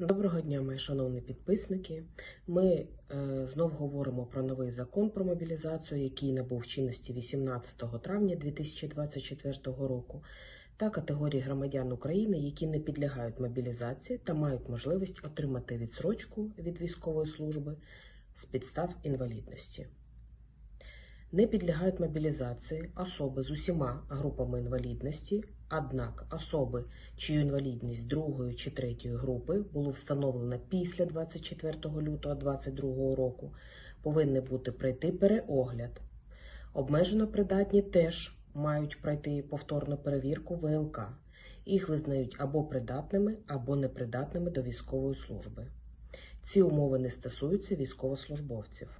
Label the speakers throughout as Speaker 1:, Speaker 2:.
Speaker 1: Доброго дня, мої шановні підписники. Ми е, знов говоримо про новий закон про мобілізацію, який набув чинності 18 травня 2024 року, та категорії громадян України, які не підлягають мобілізації та мають можливість отримати відсрочку від військової служби з підстав інвалідності. Не підлягають мобілізації особи з усіма групами інвалідності, однак особи, чию інвалідність другої чи третьої групи було встановлено після 24 лютого 2022 року, повинні бути пройти переогляд. Обмежено придатні теж мають пройти повторну перевірку ВЛК. Їх визнають або придатними, або непридатними до військової служби. Ці умови не стосуються військовослужбовців.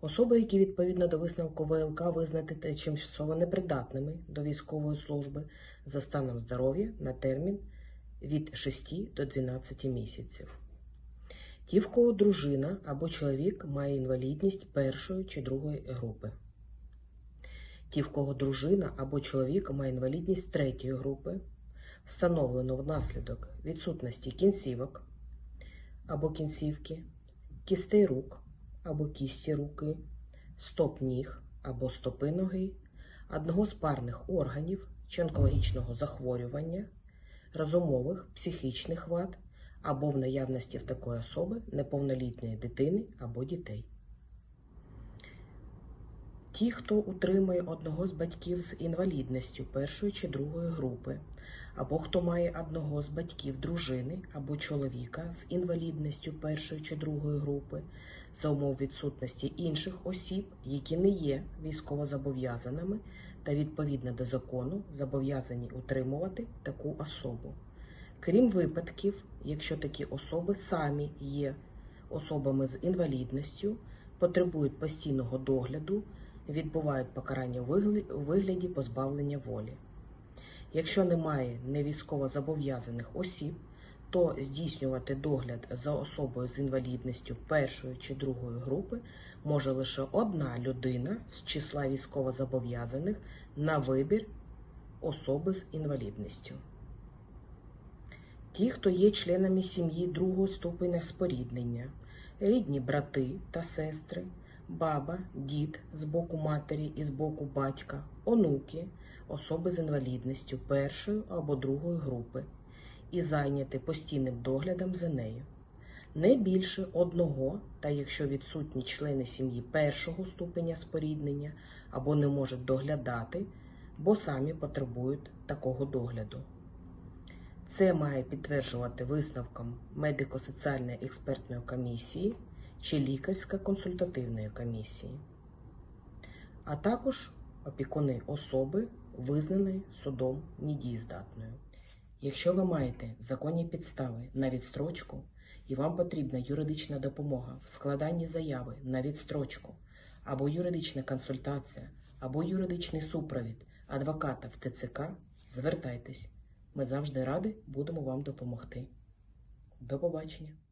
Speaker 1: Особи, які відповідно до висновку ВЛК визнаті тимчасово непридатними до військової служби за станом здоров'я на термін від 6 до 12 місяців. Ті, в кого дружина або чоловік має інвалідність першої чи другої групи. Ті, в кого дружина або чоловік має інвалідність третьої групи, встановлено внаслідок відсутності кінцівок або кінцівки, кістей рук або кісті руки, стоп ніг або стопи ноги, одного з парних органів чи онкологічного захворювання, розумових психічних вад або в наявності в такої особи неповнолітньої дитини або дітей. Ті, хто утримує одного з батьків з інвалідністю першої чи другої групи, або хто має одного з батьків дружини або чоловіка з інвалідністю першої чи другої групи, за умов відсутності інших осіб, які не є військовозобов'язаними та відповідно до закону зобов'язані утримувати таку особу. Крім випадків, якщо такі особи самі є особами з інвалідністю, потребують постійного догляду, відбувають покарання у вигляді позбавлення волі. Якщо немає невійськовозобов'язаних осіб, то здійснювати догляд за особою з інвалідністю першої чи другої групи може лише одна людина з числа військовозобов'язаних на вибір особи з інвалідністю. Ті, хто є членами сім'ї другого ступеня споріднення, рідні брати та сестри, баба, дід з боку матері і з боку батька, онуки, особи з інвалідністю першої або другої групи і зайняти постійним доглядом за нею. Не більше одного, та якщо відсутні члени сім'ї першого ступеня споріднення або не можуть доглядати, бо самі потребують такого догляду. Це має підтверджувати висновком медико-соціальної експертної комісії чи лікарсько-консультативної комісії, а також опікуни особи, визнаної судом недієздатною. Якщо ви маєте законні підстави на відстрочку і вам потрібна юридична допомога в складанні заяви на відстрочку, або юридична консультація, або юридичний супровід адвоката в ТЦК, звертайтесь. Ми завжди раді будемо вам допомогти. До побачення!